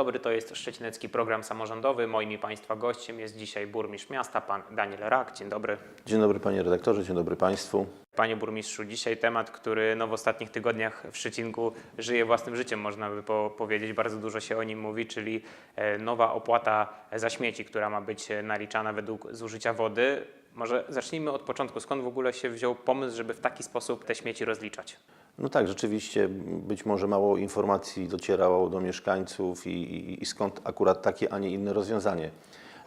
Dobry, to jest Szczecinecki Program Samorządowy. Moim i Państwa gościem jest dzisiaj burmistrz miasta, pan Daniel Rak. Dzień dobry. Dzień dobry panie redaktorze, dzień dobry państwu. Panie burmistrzu, dzisiaj temat, który no, w ostatnich tygodniach w Szczecinku żyje własnym życiem, można by po powiedzieć. Bardzo dużo się o nim mówi, czyli e, nowa opłata za śmieci, która ma być e, naliczana według zużycia wody. Może zacznijmy od początku. Skąd w ogóle się wziął pomysł, żeby w taki sposób te śmieci rozliczać? No tak, rzeczywiście być może mało informacji docierało do mieszkańców i, i, i skąd akurat takie, a nie inne rozwiązanie.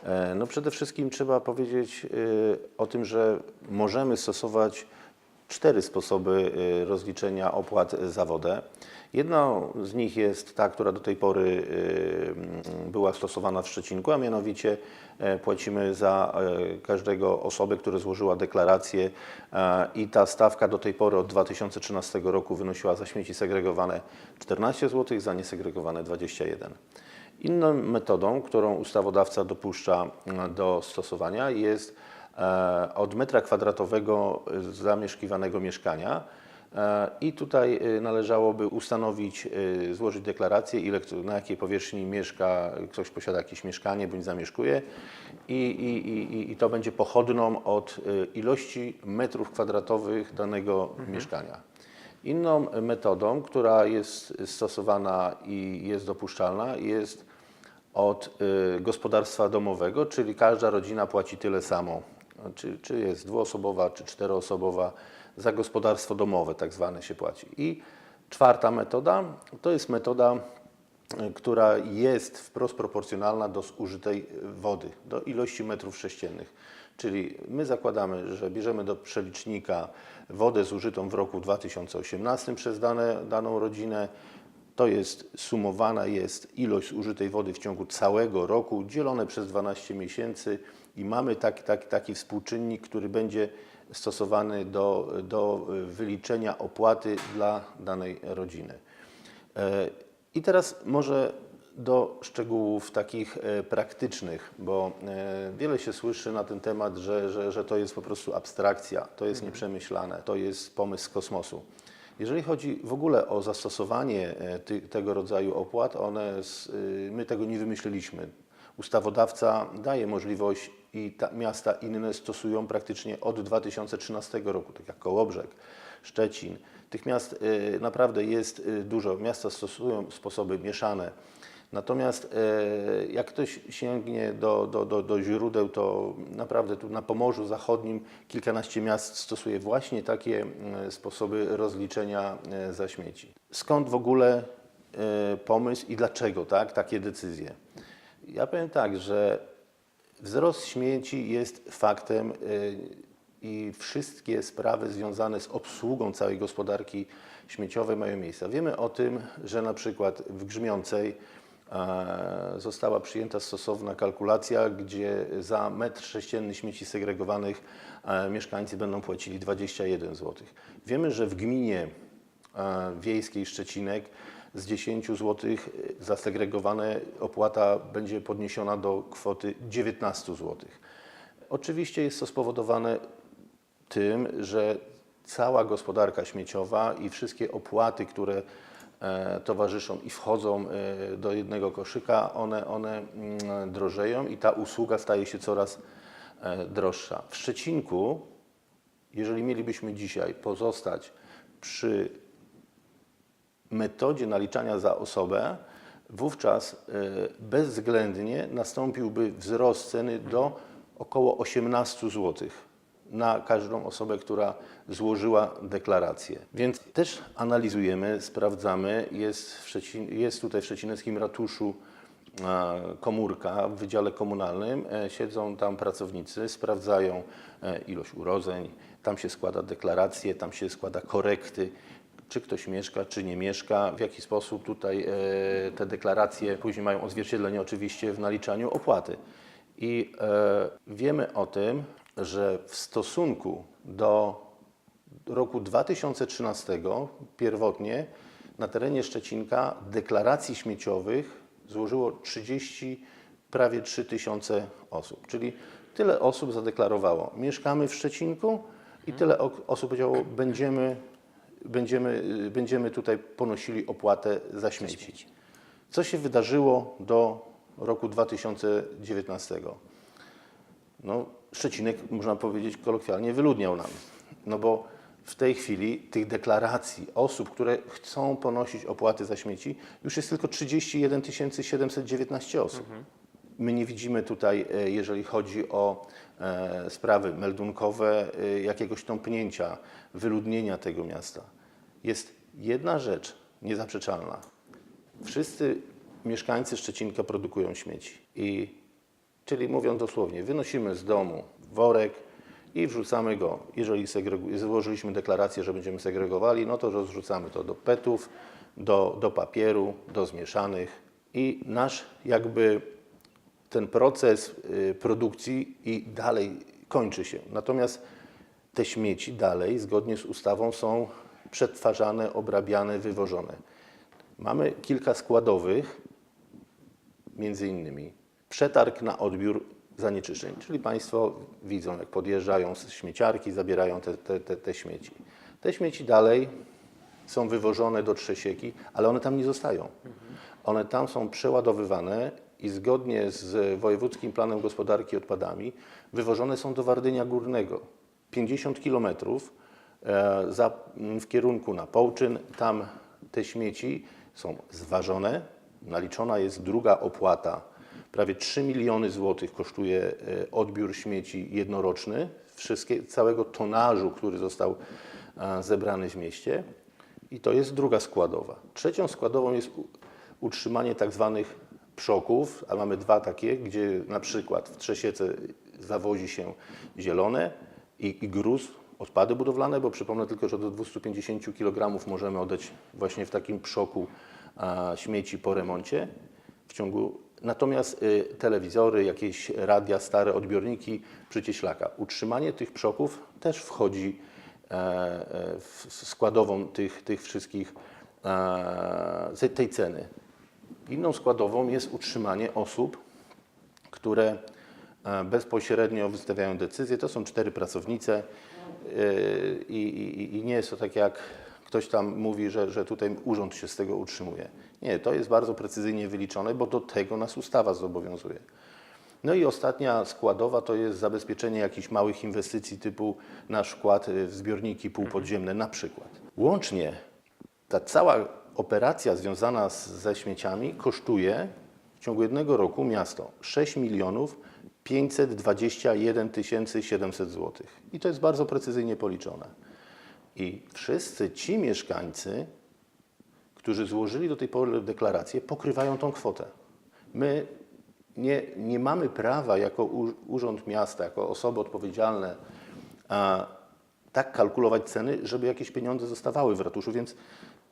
E, No przede wszystkim trzeba powiedzieć y, o tym, że możemy stosować cztery sposoby y, rozliczenia opłat za wodę. Jedną z nich jest ta, która do tej pory y, była stosowana w Szczecinku, a mianowicie e, płacimy za e, każdego osobę, która złożyła deklarację e, i ta stawka do tej pory od 2013 roku wynosiła za śmieci segregowane 14 zł, za niesegregowane 21. Inną metodą, którą ustawodawca dopuszcza mm, do stosowania jest od metra kwadratowego zamieszkiwanego mieszkania. I tutaj e, należałoby ustanowić, e, złożyć deklarację, ile, na jakiej powierzchni mieszka, ktoś posiada jakieś mieszkanie bądź zamieszkuje. I, i, i, i to będzie pochodną od e, ilości metrów kwadratowych danego mieszkania. Inną metodą, która jest stosowana i jest dopuszczalna, jest od y, gospodarstwa domowego, czyli każda rodzina płaci tyle samo, czy, czy jest dwuosobowa, czy czteroosobowa, za gospodarstwo domowe tak zwane się płaci. I czwarta metoda to jest metoda, y, która jest wprost proporcjonalna do zużytej wody, do ilości metrów sześciennych. Czyli my zakładamy, że bierzemy do przelicznika wodę zużytą w roku 2018 przez dane, daną rodzinę, to jest sumowana jest ilość zużytej wody w ciągu całego roku, dzielone przez 12 miesięcy i mamy taki, taki, taki współczynnik, który będzie stosowany do, do wyliczenia opłaty dla danej rodziny. E, I teraz może do szczegółów takich e, praktycznych, bo e, wiele się słyszy na ten temat, że, że, że to jest po prostu abstrakcja, to jest nieprzemyślane, to jest pomysł z kosmosu. Jeżeli chodzi w ogóle o zastosowanie ty, tego rodzaju opłat, one, s- y, my tego nie wymyśliliśmy. Ustawodawca daje możliwość i ta, miasta inne stosują praktycznie od 2013 roku, tak jak Kołobrzeg, Szczecin. Tych miast y, naprawdę jest y, dużo. Miasta stosują sposoby mieszane. Natomiast e, jak ktoś sięgnie do, do, do, do źródeł, to naprawdę tu na Pomorzu Zachodnim kilkanaście miast stosuje właśnie takie mm, sposoby rozliczenia e, za śmieci. Skąd w ogóle pomysł i dlaczego tak, takie decyzje? Ja powiem tak, że wzrost śmieci jest faktem y, i wszystkie sprawy związane z obsługą całej gospodarki śmieciowej mają miejsce. Wiemy o tym, że na przykład w Grzmiącej została przyjęta stosowna kalkulacja, gdzie za metr sześcienny śmieci segregowanych mieszkańcy będą płacili 21 zł. Wiemy, że w gminie wiejskiej Szczecinek z 10 zł zasegregowane opłata będzie podniesiona do kwoty 19 zł. Oczywiście jest to spowodowane tym, że cała gospodarka śmieciowa i wszystkie opłaty, które e, towarzyszą i wchodzą e, do jednego koszyka, one, one mm, drożeją i ta usługa staje się coraz e, droższa. W Szczecinku, jeżeli mielibyśmy dzisiaj pozostać przy metodzie naliczania za osobę, wówczas e, bezwzględnie nastąpiłby wzrost ceny do około 18 zł na każdą osobę, która złożyła deklarację. Więc też analizujemy, sprawdzamy. Jest, w Szczecin, jest tutaj w Szczecineckim Ratuszu komórka w Wydziale Komunalnym. E, Siedzą tam pracownicy, sprawdzają e, ilość urodzeń, tam się składa deklaracje, tam się składa korekty czy ktoś mieszka, czy nie mieszka, w jaki sposób tutaj e, te deklaracje później mają odzwierciedlenie oczywiście w naliczaniu opłaty. I e, wiemy o tym, że w stosunku do roku 2013 pierwotnie na terenie Szczecinka deklaracji śmieciowych złożyło 30, prawie 3 tysiące osób. Czyli tyle osób zadeklarowało, mieszkamy w Szczecinku i tyle o- osób powiedziało, będziemy, będziemy, y, będziemy tutaj ponosili opłatę za śmieci. Co się wydarzyło do roku 2019? No, Szczecinek, można powiedzieć kolokwialnie, wyludniał nam. No bo w tej chwili tych deklaracji osób, które chcą ponosić opłaty za śmieci, już jest tylko 31 719 osób. My nie widzimy tutaj, e, jeżeli chodzi o sprawy meldunkowe, e, jakiegoś tąpnięcia, wyludnienia tego miasta. Jest jedna rzecz niezaprzeczalna. Wszyscy mieszkańcy Szczecinka produkują śmieci. I, czyli mówiąc dosłownie, wynosimy z domu worek i wrzucamy go. Jeżeli złożyliśmy deklarację, że będziemy segregowali, no to rozrzucamy to do petów, do, do papieru, do zmieszanych. I nasz jakby ten proces y, produkcji i dalej kończy się. Natomiast te śmieci dalej, zgodnie z ustawą, są przetwarzane, obrabiane, wywożone. Mamy kilka składowych, między innymi przetarg na odbiór zanieczyszczeń, czyli Państwo widzą, jak podjeżdżają z śmieciarki, zabierają te, te, te, te śmieci. Te śmieci dalej są wywożone do Trzesieki, ale one tam nie zostają. One tam są przeładowywane i zgodnie z Wojewódzkim Planem Gospodarki Odpadami wywożone są do Wardynia Górnego. 50 kilometrów e, za- m, w kierunku na Połczyn. Tam te śmieci są zważone, naliczona jest druga opłata. Prawie 3 miliony złotych kosztuje e, odbiór śmieci jednoroczny, wszystkie, całego tonażu, który został e, zebrany w mieście. I to jest druga składowa. Trzecią składową jest utrzymanie tak zwanych przoków, a mamy dwa takie, gdzie na przykład w Trzesiece zawozi się zielone i, i gruz, odpady budowlane, bo przypomnę tylko, że do 250 kg możemy oddać właśnie w takim przoku a, śmieci po remoncie w ciągu. Natomiast y, telewizory, jakieś radia, stare odbiorniki przy cieślaka. Utrzymanie tych przoków też wchodzi e, e, w składową tych, tych wszystkich e, tej ceny. Inną składową jest utrzymanie osób, które e, bezpośrednio wystawiają decyzje. To są cztery pracownice e, i, i, i nie jest to tak jak ktoś tam mówi, że, że tutaj urząd się z tego utrzymuje. Nie, to jest bardzo precyzyjnie wyliczone, bo do tego nas ustawa zobowiązuje. No i ostatnia składowa to jest zabezpieczenie jakichś małych inwestycji typu nasz wkład y, w zbiorniki półpodziemne na przykład. Łącznie ta cała operacja związana z, ze śmieciami kosztuje w ciągu jednego roku miasto 6 milionów 521 700 zł. I to jest bardzo precyzyjnie policzone. I wszyscy ci mieszkańcy, którzy złożyli do tej pory deklarację, pokrywają tą kwotę. My nie, nie mamy prawa jako Urząd Miasta, jako osoby odpowiedzialne, a, tak kalkulować ceny, żeby jakieś pieniądze zostawały w ratuszu, więc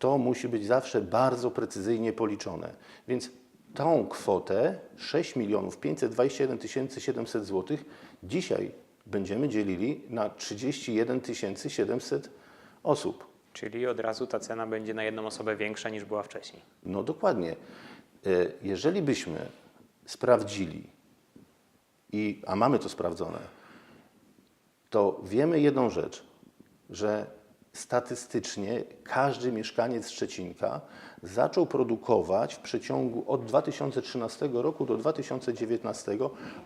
to musi być zawsze bardzo precyzyjnie policzone. Więc tą kwotę 6 milionów 521 700 zł dzisiaj będziemy dzielili na 31 700 osób. Czyli od razu ta cena będzie na jedną osobę większa niż była wcześniej. No dokładnie. E, Jeżeli byśmy sprawdzili, i, a mamy to sprawdzone, to wiemy jedną rzecz, że statystycznie każdy mieszkaniec Szczecinka zaczął produkować w przeciągu od 2013 roku do 2019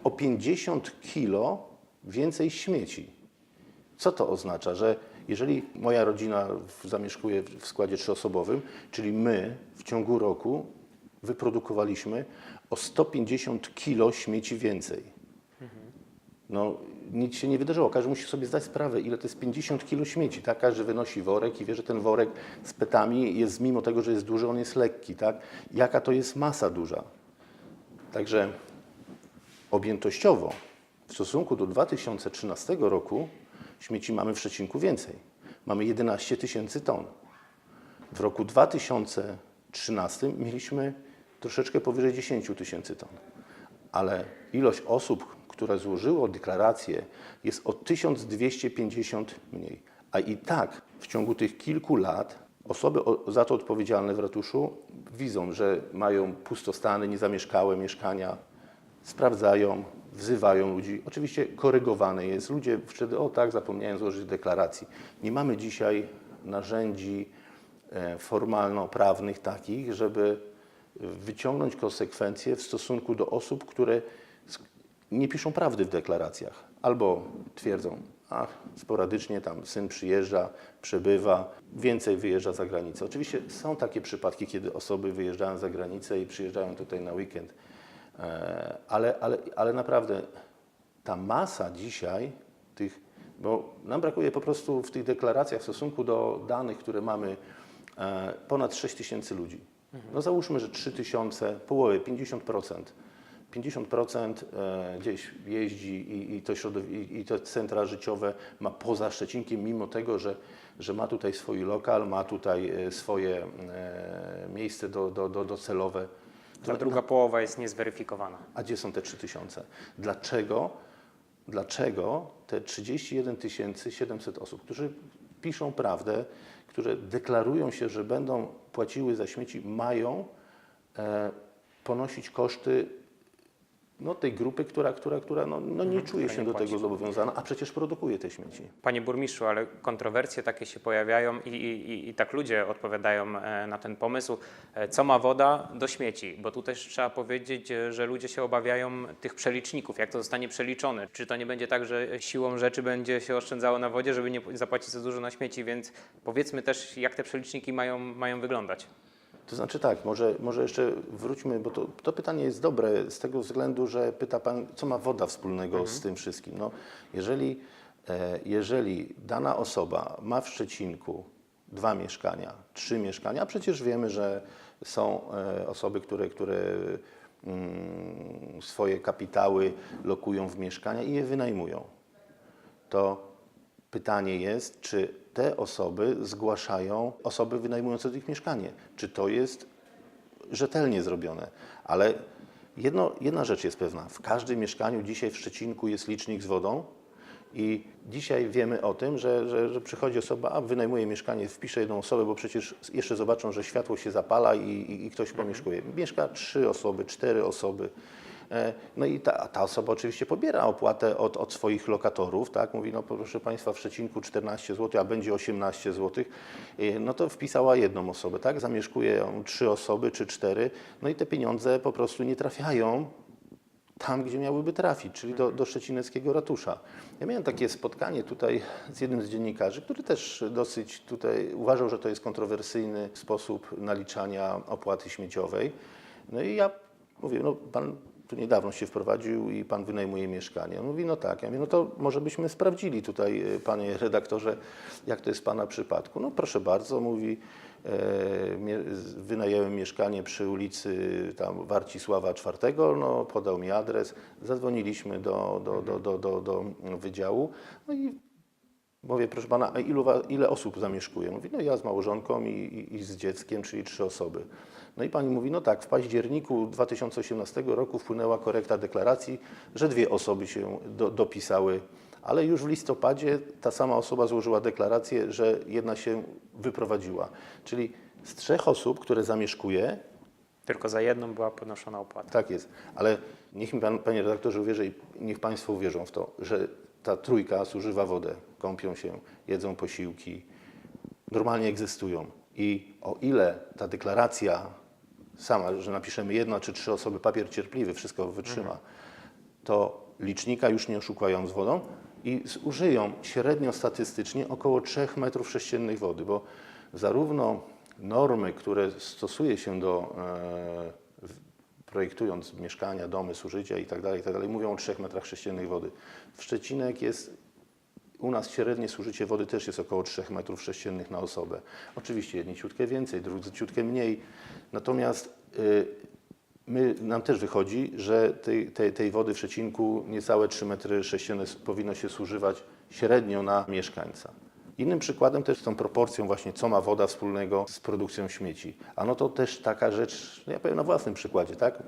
o 50 kilo więcej śmieci. Co to oznacza? Że jeżeli moja rodzina zamieszkuje w w składzie trzyosobowym, czyli my w ciągu roku wyprodukowaliśmy o 150 kilo śmieci więcej. No, nic się nie wydarzyło. Każdy musi sobie zdać sprawę, ile to jest 50 kilo śmieci. Tak? Każdy wynosi worek i wie, że ten worek z petami jest, mimo tego, że jest duży, on jest lekki. Tak? Jaka to jest masa duża. Także objętościowo w stosunku do 2013 roku śmieci mamy w Szczecinku więcej. Mamy 11 tysięcy ton. W roku 2013 mieliśmy troszeczkę powyżej 10 tysięcy ton. Ale ilość osób, które złożyło deklarację, jest o 1250 mniej. A i tak w ciągu tych kilku lat osoby za to odpowiedzialne w ratuszu widzą, że mają pustostany, niezamieszkałe mieszkania, sprawdzają, wzywają ludzi. Oczywiście korygowane jest. Ludzie wtedy, o tak, zapomniałem złożyć deklaracji. Nie mamy dzisiaj narzędzi e, formalno-prawnych takich, żeby wyciągnąć konsekwencje w stosunku do osób, które nie piszą prawdy w deklaracjach. Albo twierdzą, a sporadycznie tam syn przyjeżdża, przebywa, więcej wyjeżdża za granicę. Oczywiście są takie przypadki, kiedy osoby wyjeżdżają za granicę i przyjeżdżają tutaj na weekend, E, ale, ale, ale naprawdę ta masa dzisiaj tych, bo nam brakuje po prostu w tych deklaracjach w stosunku do danych, które mamy, e, ponad 6 tysięcy ludzi. No załóżmy, że 3 tysiące, połowę, 50%. 50% e, gdzieś jeździ i, i, to i, i te centra życiowe ma poza Szczecinkiem, mimo tego, że, że ma tutaj swój lokal, ma tutaj e, swoje e, miejsce do, do, do, docelowe. Ta druga połowa jest niezweryfikowana. A gdzie są te 3000? Dlaczego, dlaczego te 31 700 osób, którzy piszą prawdę, które deklarują się, że będą płaciły za śmieci, mają e, ponosić koszty no, tej grupy, która, która, która no, no nie czuje która się do płaci. tego zobowiązana, a przecież produkuje te śmieci. Panie burmistrzu, ale kontrowersje takie się pojawiają i, i, i- i tak ludzie odpowiadają e, na ten pomysł. E, Co ma woda do śmieci? Bo tu też trzeba powiedzieć, e, że ludzie się obawiają tych przeliczników, jak to zostanie przeliczone. Czy to nie będzie tak, że siłą rzeczy będzie się oszczędzało na wodzie, żeby nie zapłacić za dużo na śmieci, więc powiedzmy też, jak te przeliczniki mają, mają wyglądać. To znaczy tak, może, może jeszcze wróćmy, bo to, to pytanie jest dobre z tego względu, że pyta Pan, co ma woda wspólnego z tym wszystkim. No, jeżeli, e, jeżeli dana osoba ma w Szczecinku dwa mieszkania, trzy mieszkania, a przecież wiemy, że są e, osoby, które, które mm, swoje kapitały lokują w mieszkania i je wynajmują to pytanie jest, czy te osoby zgłaszają osoby wynajmujące od nich mieszkanie. Czy to jest rzetelnie zrobione? Ale jedno, jedna rzecz jest pewna. W każdym mieszkaniu dzisiaj w Szczecinku jest licznik z wodą i dzisiaj wiemy o tym, że, że, że przychodzi osoba, a wynajmuje mieszkanie, wpisze jedną osobę, bo przecież jeszcze zobaczą, że światło się zapala i, i, i ktoś pomieszkuje. Mieszka trzy osoby, cztery osoby. E, No i ta, ta osoba oczywiście pobiera opłatę od, od swoich lokatorów, tak? Mówi, no proszę Państwa, w Szczecinku 14 zł, a będzie 18 zł. E, No to wpisała jedną osobę, tak? Zamieszkuje ją trzy osoby czy cztery, no i te pieniądze po prostu nie trafiają tam, gdzie miałyby trafić, czyli do, do szczecineckiego ratusza. Ja miałem takie spotkanie tutaj z jednym z dziennikarzy, który też dosyć tutaj uważał, że to jest kontrowersyjny sposób naliczania opłaty śmieciowej. No i ja mówię, no pan tu niedawno się wprowadził i pan wynajmuje mieszkanie. On mówi, no tak. Ja mówię, no to może byśmy sprawdzili tutaj, e, panie redaktorze, jak to jest w pana przypadku. No proszę bardzo, mówi, e, wynająłem mieszkanie przy ulicy tam Warcisława IV, no podał mi adres, zadzwoniliśmy do, do, do, do, do, do wydziału, no i Mówię, proszę pana, a ilu, ile osób zamieszkuje? Mówi, no ja z małżonką i, i, i z dzieckiem, czyli trzy osoby. No i pani mówi, no tak, w październiku 2018 roku wpłynęła korekta deklaracji, że dwie osoby się do, dopisały, ale już w listopadzie ta sama osoba złożyła deklarację, że jedna się wyprowadziła. Czyli z trzech osób, które zamieszkuje, Tylko za jedną była ponoszona opłata. tak jest, ale niech mi pan, panie redaktorze, uwierzy i niech państwo uwierzą w to, że ta trójka zużywa wodę, kąpią się, jedzą posiłki, normalnie egzystują. I o ile ta deklaracja sama, że napiszemy jedna czy trzy osoby, papier cierpliwy, wszystko wytrzyma, to licznika już nie oszukają z wodą i zużyją średnio statystycznie około 3 metrów sześciennych wody, bo zarówno normy, które stosuje się do e, projektując mieszkania, domy, zużycia i tak dalej, i tak dalej, mówią o 3 metrach sześciennych wody. W Szczecinek jest u nas średnie zużycie wody też jest około 3 metrów sześciennych na osobę. Oczywiście jedni ciutkę więcej, drudzy ciutkę mniej. Natomiast y, my, nam też wychodzi, że tej, tej, tej wody w Szczecinku niecałe 3 metry sześcienne s- powinno się zużywać średnio na mieszkańca. Innym przykładem też tą proporcją właśnie, co ma woda wspólnego z produkcją śmieci. A no to też taka rzecz, no ja powiem na własnym przykładzie, tak?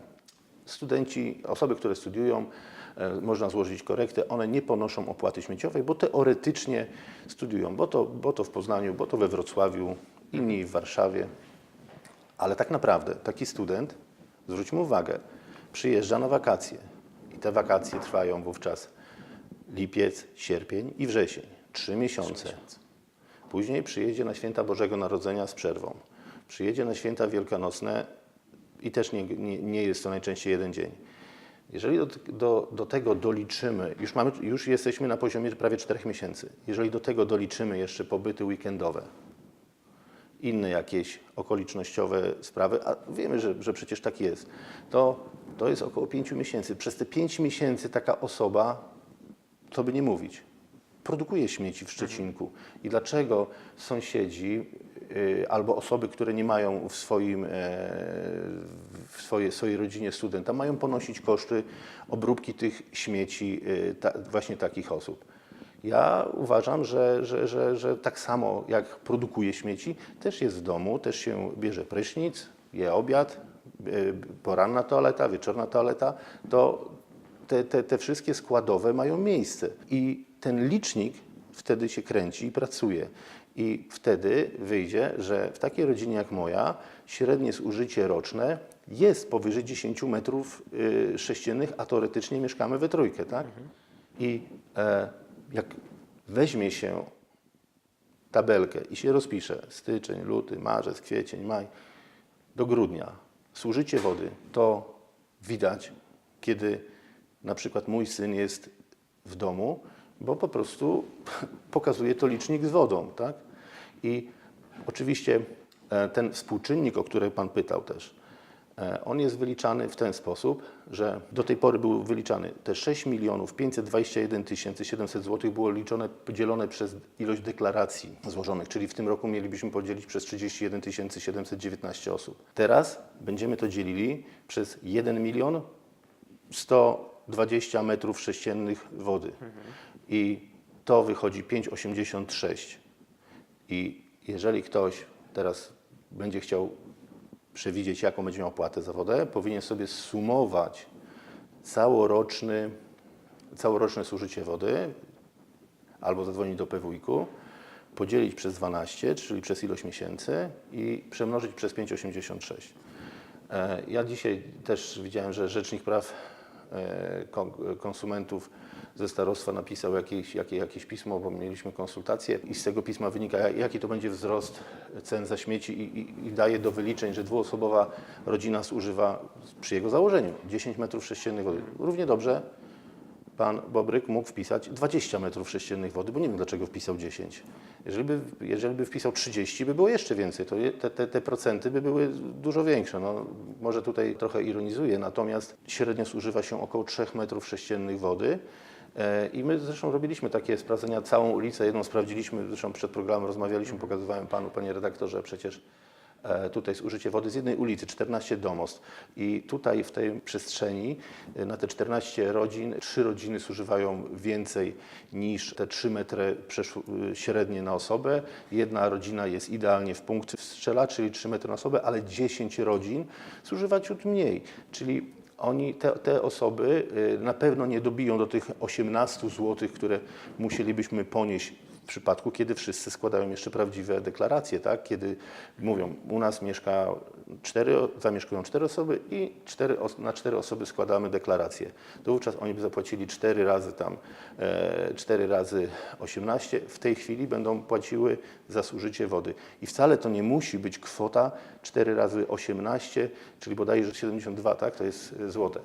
Studenci, osoby, które studiują, można złożyć korektę, one nie ponoszą opłaty śmieciowej, bo teoretycznie studiują, bo to, bo to w Poznaniu, bo to we Wrocławiu, inni w Warszawie. Ale tak naprawdę taki student, zwróćmy uwagę, przyjeżdża na wakacje i te wakacje trwają wówczas lipiec, sierpień i wrzesień. Trzy miesiące. Później przyjedzie na święta Bożego Narodzenia z przerwą. Przyjedzie na święta wielkanocne i też nie, nie, nie jest to najczęściej jeden dzień. Jeżeli do, do, do tego doliczymy, już, mamy, już jesteśmy na poziomie prawie 4 miesięcy, jeżeli do tego doliczymy jeszcze pobyty weekendowe, inne jakieś okolicznościowe sprawy, a wiemy, że, że przecież tak jest, to, to jest około 5 miesięcy. Przez te 5 miesięcy taka osoba, co by nie mówić, produkuje śmieci w Szczecinku. I dlaczego sąsiedzi albo osoby, które nie mają w, swoim, e, w swojej, swojej rodzinie studenta, mają ponosić koszty obróbki tych śmieci y, ta, właśnie takich osób? Ja uważam, że, że, że, że tak samo jak produkuje śmieci, też jest w domu, też się bierze prysznic, je obiad, y, poranna toaleta, wieczorna toaleta, to te, te, te wszystkie składowe mają miejsce. I ten licznik wtedy się kręci i pracuje. I wtedy wyjdzie, że w takiej rodzinie jak moja średnie zużycie roczne jest powyżej 10 metrów y, sześciennych, a teoretycznie mieszkamy we trójkę, tak? I e, jak weźmie się tabelkę i się rozpisze styczeń, luty, marzec, kwiecień, maj do grudnia zużycie wody, to widać, kiedy na przykład mój syn jest w domu, bo po prostu pokazuje to licznik z wodą, tak? I oczywiście e, ten współczynnik, o który Pan pytał też, e, on jest wyliczany w ten sposób, że do tej pory był wyliczany te 6 milionów 521 700 zł było liczone, podzielone przez ilość deklaracji złożonych, czyli w tym roku mielibyśmy podzielić przez 31 719 osób. Teraz będziemy to dzielili przez 1 milion 120 metrów sześciennych wody. I to wychodzi 5,86. I jeżeli ktoś teraz będzie chciał przewidzieć, jaką będzie miał opłatę za wodę, powinien sobie sumować całoroczny, całoroczne zużycie wody albo zadzwonić do PWiK-u, podzielić przez 12, czyli przez ilość miesięcy i przemnożyć przez 5,86. E, Ja dzisiaj też widziałem, że Rzecznik Praw Konsumentów ze starostwa napisał jakieś, jakie, jakieś pismo, bo mieliśmy konsultacje i z tego pisma wynika, jaki to będzie wzrost cen za śmieci i, i, i daje do wyliczeń, że dwuosobowa rodzina zużywa przy jego założeniu 10 metrów sześciennych. Równie dobrze pan Bobryk mógł wpisać 20 metrów sześciennych wody, bo nie wiem dlaczego wpisał 10. Jeżeli by, jeżeli by wpisał 30, by było jeszcze więcej, to te, te, te procenty by były dużo większe. No, może tutaj trochę ironizuję, natomiast średnio zużywa się około 3 metrów sześciennych wody. E, I my zresztą robiliśmy takie sprawdzenia, całą ulicę, jedną sprawdziliśmy, zresztą przed programem rozmawialiśmy, pokazywałem panu, panie redaktorze, przecież e, tutaj zużycie wody z jednej ulicy, 14 domostw. I tutaj w tej przestrzeni e, na te 14 rodzin, trzy rodziny zużywają więcej niż te 3 metry e, średnie na osobę. Jedna rodzina jest idealnie w punkt strzela, czyli 3 metry na osobę, ale 10 rodzin zużywa ciut mniej. Czyli oni, te, te osoby na pewno nie dobiją do tych 18 zł, które musielibyśmy ponieść w przypadku, kiedy wszyscy składają jeszcze prawdziwe deklaracje, tak? Kiedy mówią, u nas mieszka cztery, zamieszkują cztery osoby i cztery, na cztery osoby składamy deklaracje. To wówczas oni by zapłacili cztery razy tam, e, cztery razy 18, w tej chwili będą płaciły za zużycie wody. I wcale to nie musi być kwota 4 razy 18, czyli bodajże 72, tak? To jest e, złote.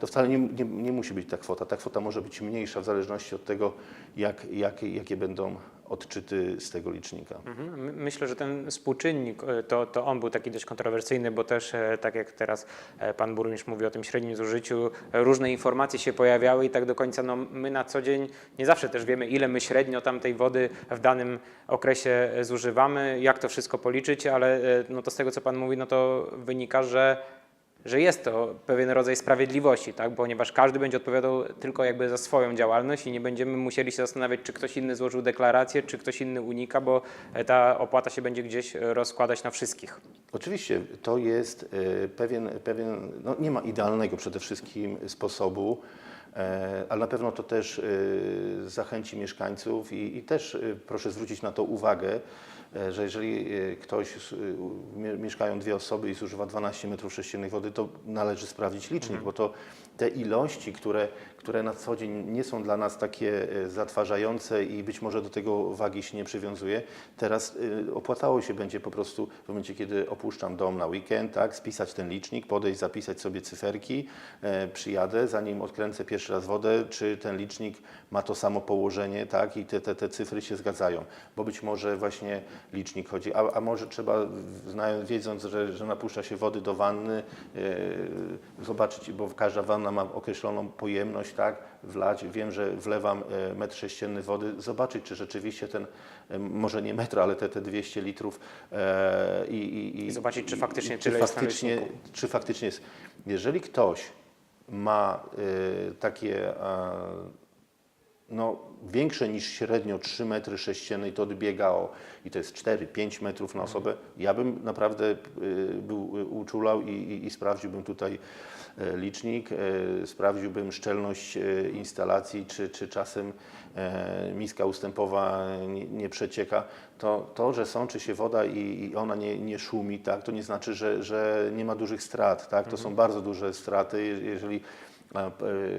To wcale nie, nie, nie musi być ta kwota. Ta kwota może być mniejsza w zależności od tego, jak, jak, jakie będą odczyty z tego licznika. Mhm. My- Myślę, że ten współczynnik e, to, to on był taki dość kontrowersyjny, bo też e, tak jak teraz e, pan burmistrz mówi o tym średnim zużyciu, różne informacje się pojawiały i tak do końca no, my na co dzień nie zawsze też wiemy, ile my średnio tam tej wody w danym okresie zużywamy, jak to wszystko policzyć, ale no to z tego co pan mówi, no to wynika, że że jest to pewien rodzaj sprawiedliwości, tak? ponieważ każdy będzie odpowiadał tylko jakby za swoją działalność i nie będziemy musieli się zastanawiać, czy ktoś inny złożył deklarację, czy ktoś inny unika, bo e, ta opłata się będzie gdzieś e, rozkładać na wszystkich. Oczywiście to jest e, pewien, pewien no nie ma idealnego przede wszystkim sposobu, ale na pewno to też zachęci mieszkańców i, i też proszę zwrócić na to uwagę, że jeżeli e, ktoś, e, mie- mieszkają dwie osoby i zużywa 12 metrów sześciennych wody, to należy sprawdzić licznik, bo to te ilości, które, które na co dzień nie są dla nas takie e, zatwarzające i być może do tego wagi się nie przywiązuje, teraz e, opłacało się będzie po prostu w momencie, kiedy opuszczam dom na weekend, tak, spisać ten licznik, podejść, zapisać sobie cyferki, e, przyjadę, zanim odkręcę pierwszy raz wodę, czy ten licznik ma to samo położenie, tak, i te, te, te cyfry się zgadzają, bo być może właśnie licznik chodzi, a, a może trzeba, wiedząc, że, że napuszcza się wody do wanny, zobaczyć, bo każda wanna ma określoną pojemność, tak, wlać, wiem, że wlewam e, metr sześcienny wody, zobaczyć, czy rzeczywiście ten, e, może nie metr, ale te, te 200 litrów e, i, i, I zobaczyć, czy faktycznie czy faktycznie, czy faktycznie jest. Jeżeli ktoś ma y, takie e, no, większe niż średnio 3 metry sześcienne i to odbiega o, i to jest 4-5 metrów na osobę, ja bym naprawdę y, był uczulał i, i, i sprawdziłbym tutaj e, licznik, e, sprawdziłbym szczelność e, instalacji, czy, czy czasem e, miska ustępowa nie, nie przecieka. To, to, że sączy się woda i, i ona nie, nie szumi, tak, to nie znaczy, że, że nie ma dużych strat. Tak? To są bardzo duże straty, je- jeżeli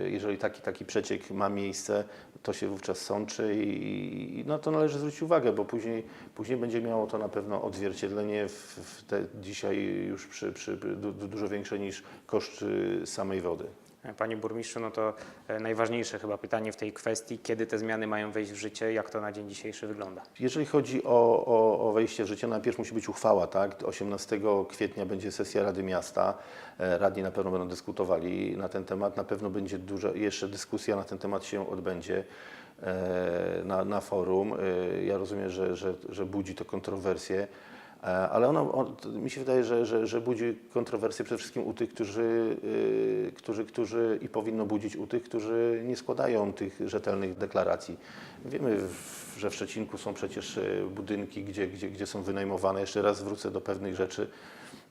jeżeli taki, taki przeciek ma miejsce, to się wówczas sączy i, i no to należy zwrócić uwagę, bo później, później będzie miało to na pewno odzwierciedlenie w, w te dzisiaj już przy, przy, du, du, dużo większe niż koszty samej wody. Panie burmistrzu, no to e, najważniejsze chyba pytanie w tej kwestii, kiedy te zmiany mają wejść w życie, jak to na dzień dzisiejszy wygląda? Jeżeli chodzi o, o, o wejście w życie, najpierw musi być uchwała, tak? 18 kwietnia będzie sesja Rady Miasta. E, Radni na pewno będą dyskutowali na ten temat. Na pewno będzie duża, jeszcze dyskusja na ten temat się odbędzie e, na, na forum. E, Ja rozumiem, że, że, że budzi to kontrowersje. E, Ale ono, on, mi się wydaje, że, że, że budzi kontrowersje przede wszystkim u tych, którzy, y, którzy, którzy i powinno budzić u tych, którzy nie składają tych rzetelnych deklaracji. Wiemy, w- że w Szczecinku są przecież y, budynki, gdzie, gdzie, gdzie są wynajmowane. Jeszcze raz wrócę do pewnych rzeczy.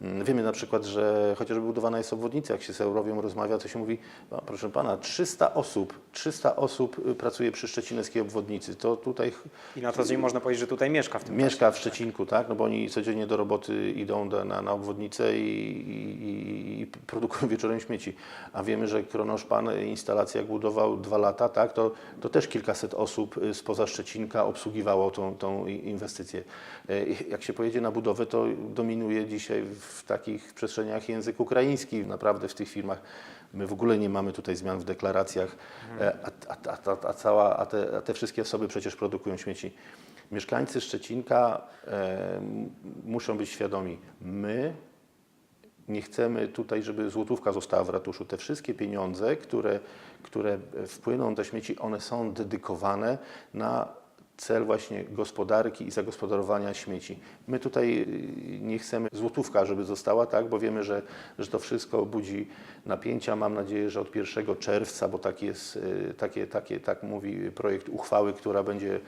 Mm, Wiemy na przykład, że chociażby budowana jest obwodnica, jak się z Eurowią rozmawia, to się mówi, proszę pana, 300 osób, 300 osób y, pracuje przy szczecineckiej obwodnicy. To tutaj I na to dzień można powiedzieć, że tutaj mieszka w tym Mieszka w Szczecinku, tak? No bo oni codziennie do roboty idą na, na obwodnicę i, i, i produkują wieczorem śmieci. A wiemy, że Kronoszpan instalacja jak budował dwa lata, tak? To, to też kilkaset osób y, spoza Szczecinka obsługiwało tą, tą inwestycję. Y, Jak się pojedzie na budowę, to dominuje dzisiaj w takich przestrzeniach język ukraiński. Naprawdę w tych firmach My w ogóle nie mamy tutaj zmian w deklaracjach, e, a, a, a, a, cała, a, te, a te wszystkie osoby przecież produkują śmieci. Mieszkańcy Szczecinka e, muszą być świadomi, my nie chcemy tutaj, żeby złotówka została w ratuszu. Te wszystkie pieniądze, które, które wpłyną do śmieci, one są dedykowane na cel właśnie gospodarki i zagospodarowania śmieci. My tutaj y, nie chcemy złotówka, żeby została, tak, bo wiemy, że, że to wszystko budzi napięcia. Mam nadzieję, że od 1 czerwca, bo tak jest, y, takie, takie, tak mówi projekt uchwały, która będzie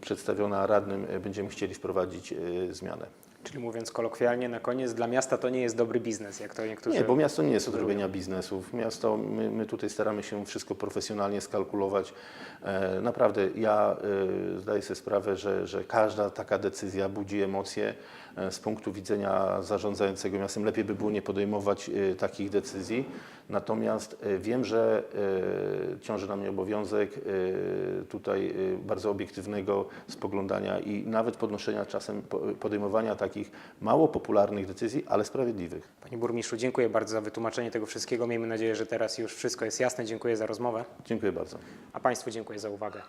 przedstawiona radnym, y, będziemy chcieli wprowadzić zmianę. Czyli mówiąc kolokwialnie, na koniec, dla miasta to nie jest dobry biznes, jak to niektórzy... Nie, bo miasto nie jest od robienia biznesów. Miasto, my, my tutaj staramy się wszystko profesjonalnie skalkulować. E, naprawdę, ja e, zdaję sobie sprawę, że, że każda taka decyzja budzi emocje e, z punktu widzenia zarządzającego miastem. Lepiej by było nie podejmować e, takich decyzji. Natomiast e, wiem, że e, ciąży na mnie obowiązek e, tutaj bardzo obiektywnego spoglądania i nawet podnoszenia czasem po- podejmowania takich mało popularnych decyzji, ale sprawiedliwych. Panie burmistrzu, dziękuję bardzo za wytłumaczenie tego wszystkiego. Miejmy nadzieję, że teraz już wszystko jest jasne. Dziękuję za rozmowę. Dziękuję bardzo. A Państwu dziękuję za uwagę.